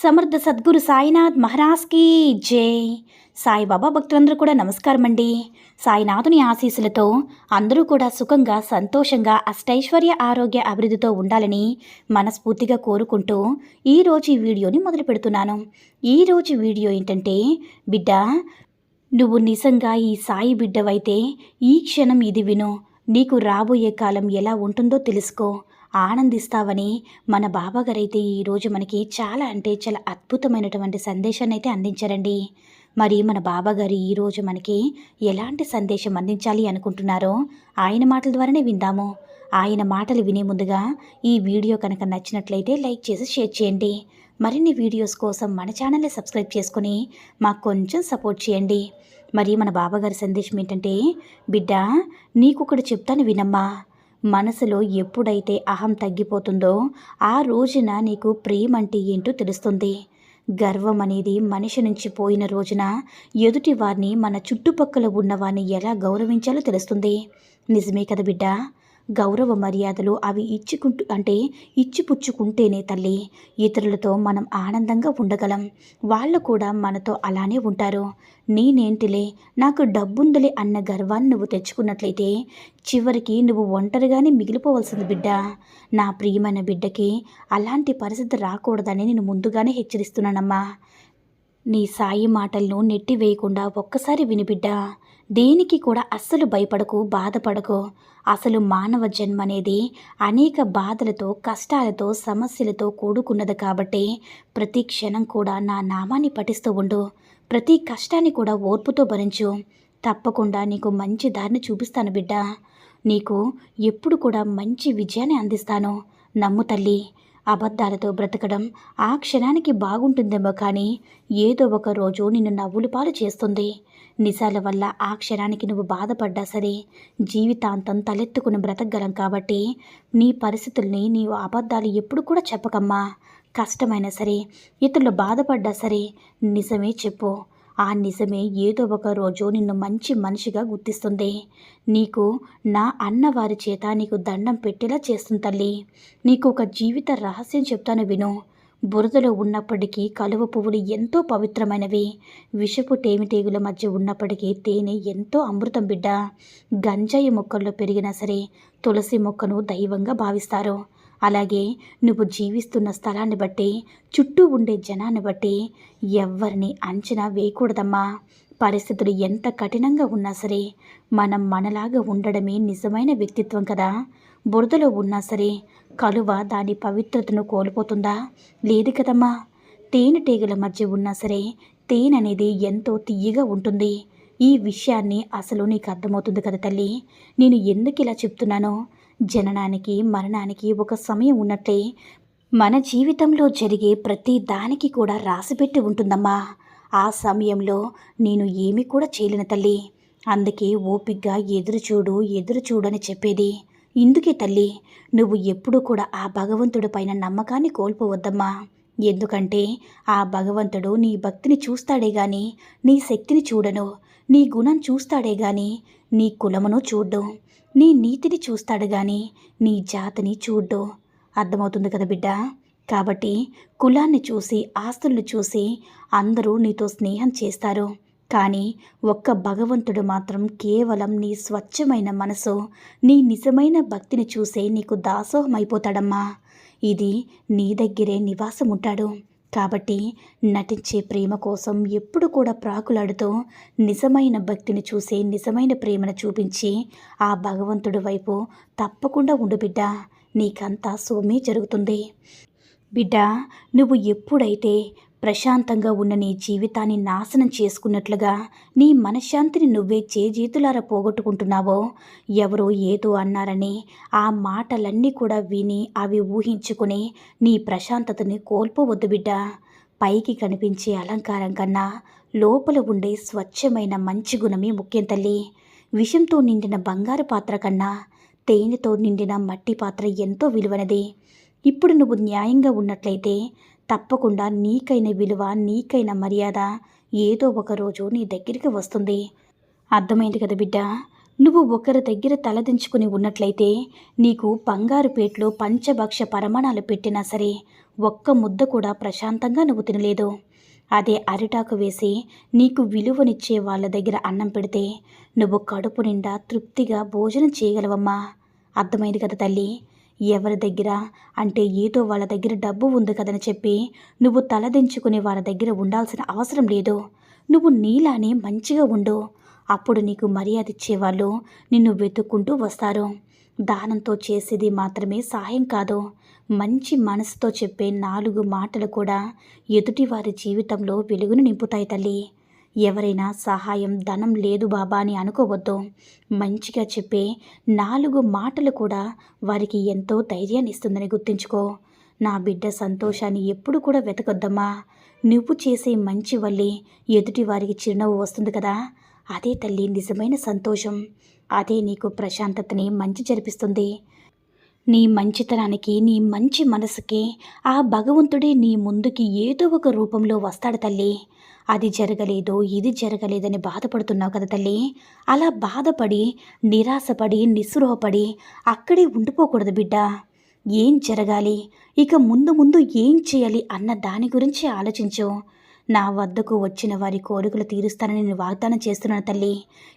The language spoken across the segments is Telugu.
సమర్థ సద్గురు సాయినాథ్ మహారాజ్కి జై. సాయిబాబా భక్తులందరూ కూడా నమస్కారం అండి సాయినాథుని ఆశీస్సులతో అందరూ కూడా సుఖంగా సంతోషంగా అష్టైశ్వర్య ఆరోగ్య అభివృద్ధితో ఉండాలని మనస్ఫూర్తిగా కోరుకుంటూ ఈరోజు ఈ వీడియోని మొదలు పెడుతున్నాను. ఈరోజు వీడియో ఏంటంటే బిడ్డ నువ్వు నిజంగా ఈ సాయి బిడ్డవైతే ఈ క్షణం ఇది విను. నీకు రాబోయే కాలం ఎలా ఉంటుందో తెలుసుకో. ఆనందిస్తావని మన బాబాగారైతే ఈరోజు మనకి చాలా అంటే చాలా అద్భుతమైనటువంటి సందేశాన్ని అయితే అందించారండి. మరి మన బాబాగారు ఈరోజు మనకి ఎలాంటి సందేశం అందించాలి అనుకుంటున్నారో ఆయన మాటల ద్వారానే విందాము. ఆయన మాటలు వినే ముందుగా ఈ వీడియో కనుక నచ్చినట్లయితే లైక్ చేసి షేర్ చేయండి. మరిన్ని వీడియోస్ కోసం మన ఛానల్ని సబ్స్క్రైబ్ చేసుకుని మాకు కొంచెం సపోర్ట్ చేయండి. మరి మన బాబాగారి సందేశం ఏంటంటే బిడ్డ నీకొకటి చెప్తాను వినమ్మా. మనసులో ఎప్పుడైతే అహం తగ్గిపోతుందో ఆ రోజున నీకు ప్రేమ అంటే ఏంటో తెలుస్తుంది. గర్వం అనేది మనిషి నుంచి పోయిన రోజున ఎదుటి వారిని మన చుట్టుపక్కల ఉన్న వారిని ఎలా గౌరవించాలో తెలుస్తుంది. నిజమే కదా బిడ్డ? గౌరవ మర్యాదలు అవి ఇచ్చుకుంటూ అంటే ఇచ్చిపుచ్చుకుంటేనే తల్లి. ఇతరులతో మనం ఆనందంగా ఉండగలం. వాళ్ళు కూడా మనతో అలానే ఉంటారు. నేనేంటిలే? నాకు డబ్బుందిలే అన్న గర్వాన్ని నువ్వు తెచ్చుకున్నట్లయితే చివరికి నువ్వు ఒంటరిగానే మిగిలిపోవలసింది బిడ్డ. నా ప్రియమైన బిడ్డకి అలాంటి పరిస్థితి రాకూడదని నేను ముందుగానే హెచ్చరిస్తున్నానమ్మా. నీ సాయి మాటలను నెట్టివేయకుండా ఒక్కసారి వినిబిడ్డా దేనికి కూడా అస్సలు భయపడకు బాధపడకు. అసలు మానవ జన్మ అనేది అనేక బాధలతో కష్టాలతో సమస్యలతో కూడుకున్నది కాబట్టి ప్రతి క్షణం కూడా నా నామాన్ని పఠిస్తూ ఉండు. ప్రతి కష్టాన్ని కూడా ఓర్పుతో భరించు. తప్పకుండా నీకు మంచి దారిని చూపిస్తాను బిడ్డ. నీకు ఎప్పుడు కూడా మంచి విజయాన్ని అందిస్తాను. నమ్ము తల్లి. అబద్ధాలతో బ్రతకడం ఆ క్షణానికి బాగుంటుందేమో కానీ ఏదో ఒక రోజు నిన్ను నవ్వులు పాలు చేస్తుంది. నిజాల వల్ల ఆ క్షణానికి నువ్వు బాధపడ్డా సరే జీవితాంతం తలెత్తుకుని బ్రతకగలం కాబట్టి నీ పరిస్థితుల్ని నీవు అబద్ధాలు ఎప్పుడు కూడా చెప్పకమ్మా. కష్టమైనా సరే ఇతరులు బాధపడ్డా సరే నిజమే చెప్పు. ఆ నిజమే ఏదో ఒక రోజు నిన్ను మంచి మనిషిగా గుర్తిస్తుంది. నీకు నా అన్నవారి చేత నీకు దండం పెట్టేలా చేస్తుంది తల్లి. నీకు ఒక జీవిత రహస్యం చెప్తాను విను. బురదలో ఉన్నప్పటికీ కలువ పువ్వులు ఎంతో పవిత్రమైనవి. విషపు టేమిటేగుల మధ్య ఉన్నప్పటికీ తేనె ఎంతో అమృతం బిడ్డ. గంజాయి మొక్కల్లో పెరిగినా సరే తులసి మొక్కను దైవంగా భావిస్తారు. అలాగే నువ్వు జీవిస్తున్న స్థలాన్ని బట్టి చుట్టూ ఉండే జనాన్ని బట్టి ఎవ్వరిని అంచనా వేయకూడదమ్మా. పరిస్థితులు ఎంత కఠినంగా ఉన్నా సరే మనం మనలాగా ఉండడమే నిజమైన వ్యక్తిత్వం కదా. బురదలో ఉన్నా సరే కలువ దాని పవిత్రతను కోల్పోతుందా? లేదు కదమ్మా. తేనెటీగల మధ్య ఉన్నా సరే తేనె అనేది ఎంతో తీయగా ఉంటుంది. ఈ విషయాన్ని అసలు నీకు అర్థమవుతుంది కదా తల్లి. నేను ఎందుకు ఇలా చెప్తున్నానో? జననానికి మరణానికి ఒక సమయం ఉన్నట్లే మన జీవితంలో జరిగే ప్రతి దానికి కూడా రాసిపెట్టి ఉంటుందమ్మా. ఆ సమయంలో నేను ఏమి కూడా చేయలేను తల్లి. అందుకే ఓపిగ్గా ఎదురుచూడు ఎదురుచూడని చెప్పేది. ఇందుకే తల్లి నువ్వు ఎప్పుడూ కూడా ఆ భగవంతుడి పైన నమ్మకాన్ని కోల్పోవద్దమ్మా. ఎందుకంటే ఆ భగవంతుడు నీ భక్తిని చూస్తాడే గాని నీ శక్తిని చూడను. నీ గుణం చూస్తాడే గాని నీ కులమును చూడ్డు. నీ నీతిని చూస్తాడు కానీ నీ జాతిని చూడ్డు. అర్థమవుతుంది కదా బిడ్డ? కాబట్టి కులాన్ని చూసి ఆస్తులను చూసి అందరూ నీతో స్నేహం చేస్తారు. కానీ ఒక్క భగవంతుడు మాత్రం కేవలం నీ స్వచ్ఛమైన మనసు నీ నిజమైన భక్తిని చూసే నీకు దాసోహమైపోతాడమ్మా. ఇది నీ దగ్గరే నివాసం ఉంటాడు కాబట్టి నటించే ప్రేమ కోసం ఎప్పుడు కూడా ప్రాకులాడుతూ నిజమైన భక్తిని చూసే నిజమైన ప్రేమను చూపించి ఆ భగవంతుడి వైపు తప్పకుండా ఉండు బిడ్డ. నీకంతా సోమే జరుగుతుంది. బిడ్డ నువ్వు ఎప్పుడైతే ప్రశాంతంగా ఉన్న నీ జీవితాన్ని నాశనం చేసుకున్నట్లుగా నీ మనశ్శాంతిని నువ్వే చేజేతులారా పోగొట్టుకుంటున్నావో? ఎవరో ఏదో అన్నారని ఆ మాటలన్నీ కూడా విని అవి ఊహించుకుని నీ ప్రశాంతతని కోల్పోవద్దు బిడ్డ. పైకి కనిపించే అలంకారం కన్నా లోపల ఉండే స్వచ్ఛమైన మంచి గుణమే ముఖ్యం తల్లి. విషంతో నిండిన బంగారు పాత్ర కన్నా తేనెతో నిండిన మట్టి పాత్ర ఎంతో విలువైనది. ఇప్పుడు నువ్వు న్యాయంగా ఉన్నట్లయితే తప్పకుండా నీకైన విలువ నీకైన మర్యాద ఏదో ఒక రోజు నీ దగ్గరికి వస్తుంది. అర్థమైంది కదా బిడ్డ? నువ్వు ఒకరి దగ్గర తలదించుకుని ఉన్నట్లయితే నీకు బంగారు పేట్లో పంచభక్ష పరమాణాలు పెట్టినా సరే ఒక్క ముద్ద కూడా ప్రశాంతంగా నువ్వు తినలేదు. అదే అరిటాకు వేసి నీకు విలువనిచ్చే వాళ్ళ దగ్గర అన్నం పెడితే నువ్వు కడుపు నిండా తృప్తిగా భోజనం చేయగలవమ్మా. అర్థమైంది కదా తల్లి? ఎవరి దగ్గర? అంటే ఏదో వాళ్ళ దగ్గర డబ్బు ఉంది కదని చెప్పి నువ్వు తలదించుకుని వాళ్ళ దగ్గర ఉండాల్సిన అవసరం లేదు. నువ్వు నీలానే మంచిగా ఉండు. అప్పుడు నీకు మర్యాద ఇచ్చేవాళ్ళు నిన్ను వెతుక్కుంటూ వస్తారు. దానంతో చేసేది మాత్రమే సహాయం కాదు. మంచి మనసుతో చెప్పే నాలుగు మాటలు కూడా ఎదుటివారి జీవితంలో వెలుగును నింపుతాయి తల్లి. ఎవరైనా సహాయం ధనం లేదు బాబా అని అనుకోవద్దు. మంచిగా చెప్పే నాలుగు మాటలు కూడా వారికి ఎంతో ధైర్యాన్ని ఇస్తుందని గుర్తుంచుకో. నా బిడ్డ సంతోషాన్ని ఎప్పుడు కూడా వెతకొద్దమ్మా. నువ్వు చేసే మంచి వల్లే ఎదుటి వారికి చిరునవ్వు వస్తుంది కదా. అదే తల్లి నిజమైన సంతోషం. అదే నీకు ప్రశాంతతని మంచి జరిపిస్తుంది. నీ మంచితనానికి నీ మంచి మనసుకి ఆ భగవంతుడే నీ ముందుకి ఏదో ఒక రూపంలో వస్తాడు తల్లి. అది జరగలేదు ఇది జరగలేదని బాధపడుతున్నావు కదా తల్లి. అలా బాధపడి నిరాశపడి నిస్సృహపడి అక్కడే ఉండిపోకూడదు బిడ్డ. ఏం జరగాలి? ఇక ముందు ముందు ఏం చేయాలి అన్న దాని గురించి ఆలోచించు. నా వద్దకు వచ్చిన వారి కోరికలు తీరుస్తానని నేను వాగ్దానం చేస్తున్నాను తల్లి.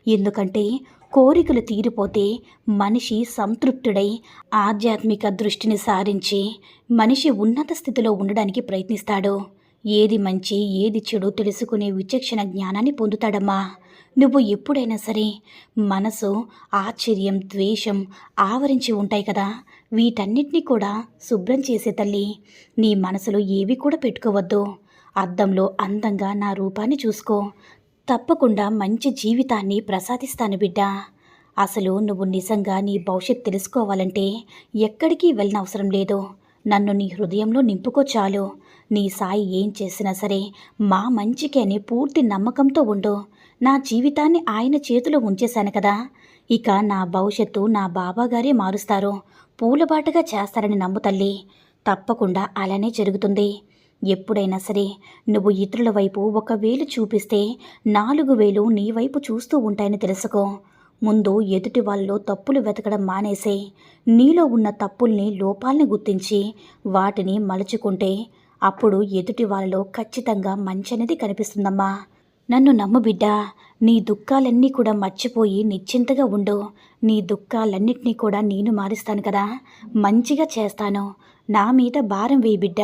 ఎందుకంటే కోరికలు తీరిపోతే మనిషి సంతృప్తుడై ఆధ్యాత్మిక దృష్టిని సారించి మనిషి ఉన్నత స్థితిలో ఉండడానికి ప్రయత్నిస్తాడు. ఏది మంచి ఏది చెడు తెలుసుకునే విచక్షణ జ్ఞానాన్ని పొందుతాడమ్మా. నువ్వు ఎప్పుడైనా సరే మనసు ఆశ్చర్యం ద్వేషం ఆవరించి ఉంటాయి కదా. వీటన్నిటినీ కూడా శుభ్రం చేసే తల్లి నీ మనసులో ఏవి కూడా పెట్టుకోవద్దు. అద్దంలో అందంగా నా రూపాన్ని చూసుకో. తప్పకుండా మంచి జీవితాన్ని ప్రసాదిస్తాను బిడ్డ. అసలు నువ్వు నిజంగా నీ భవిష్యత్ తెలుసుకోవాలంటే ఎక్కడికి వెళ్ళనవసరం లేదు. నన్ను నీ హృదయంలో నింపుకో చాలు. నీ సాయి ఏం చేసినా సరే మా మంచికి అని పూర్తి నమ్మకంతో ఉండు. నా జీవితాన్ని ఆయన చేతిలో ఉంచేశాను కదా. ఇక నా భవిష్యత్తు నా బాబాగారే మారుస్తారు. పూలబాటగా చేస్తారని నమ్ము తల్లి. తప్పకుండా అలానే జరుగుతుంది. ఎప్పుడైనా సరే నువ్వు ఇతరుల వైపు ఒక వేలు చూపిస్తే నాలుగు వేలు నీ వైపు చూస్తూ ఉంటాయని తెలుసుకో. ముందు ఎదుటి వాళ్ళలో తప్పులు వెతకడం మానేసే. నీలో ఉన్న తప్పుల్ని లోపాల్ని గుర్తించి వాటిని మలుచుకుంటే అప్పుడు ఎదుటి వాళ్ళలో ఖచ్చితంగా మంచి అనేది కనిపిస్తుందమ్మా. నన్ను నమ్ము బిడ్డ నీ దుఃఖాలన్నీ కూడా మర్చిపోయి నిశ్చింతగా ఉండు. నీ దుఃఖాలన్నింటినీ కూడా నేను మారుస్తాను కదా. మంచిగా చేస్తాను. నా మీద భారం వేయి బిడ్డ.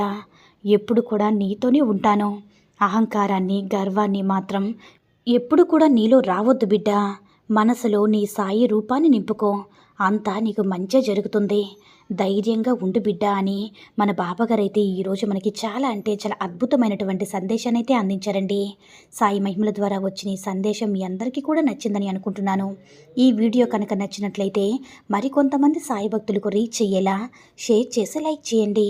ఎప్పుడు కూడా నీతోనే ఉంటాను. అహంకారాన్ని గర్వాన్ని మాత్రం ఎప్పుడు కూడా నీలో రావద్దు బిడ్డ. మనసులో నీ సాయి రూపాన్ని నింపుకో. అంతా నీకు మంచి జరుగుతుంది. ధైర్యంగా ఉండు బిడ్డ అని మన బాబాగారైతే ఈరోజు మనకి చాలా అంటే చాలా అద్భుతమైనటువంటి సందేశాన్ని అయితే అందించారండి. సాయి మహిమల ద్వారా వచ్చిన ఈ సందేశం మీ అందరికీ కూడా నచ్చిందని అనుకుంటున్నాను. ఈ వీడియో కనుక నచ్చినట్లయితే మరికొంతమంది సాయి భక్తులకు రీచ్ అయ్యేలా షేర్ చేసి లైక్ చేయండి.